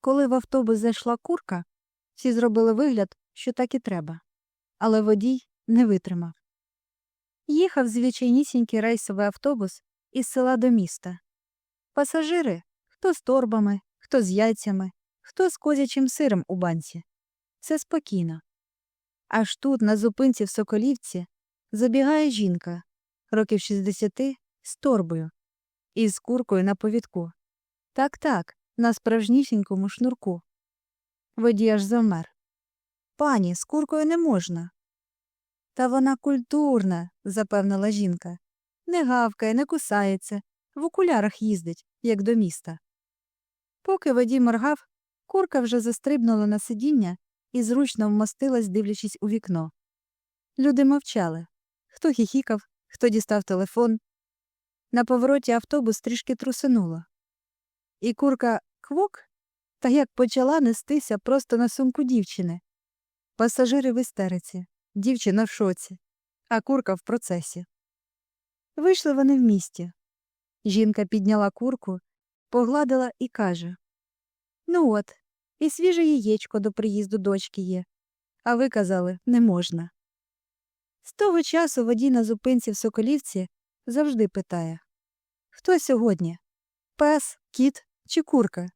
Коли в автобус зайшла курка, всі зробили вигляд, що так і треба. Але водій не витримав. Їхав звичайнісінький рейсовий автобус із села до міста. Пасажири хто з торбами, хто з яйцями, хто з козячим сиром у банці. Все спокійно. Аж тут, на зупинці в Соколівці, забігає жінка, років 60, з торбою і з куркою на повідку. Так так, на справжнісінькому шнурку. Водій аж завмер. Пані, з куркою не можна. Та вона культурна, запевнила жінка. Не гавкає, не кусається, в окулярах їздить, як до міста. Поки водій моргав, курка вже застрибнула на сидіння і зручно вмостилась, дивлячись у вікно. Люди мовчали. Хто хіхікав, хто дістав телефон. На повороті автобус трішки трусинуло. І курка квок та як почала нестися просто на сумку дівчини. Пасажири в істериці, дівчина в шоці, а курка в процесі. Вийшли вони в місті. Жінка підняла курку, погладила і каже Ну от, і свіже яєчко до приїзду дочки є. А ви казали, не можна. З того часу водій на зупинці в Соколівці завжди питає Хто сьогодні? Пес, кіт чи курка?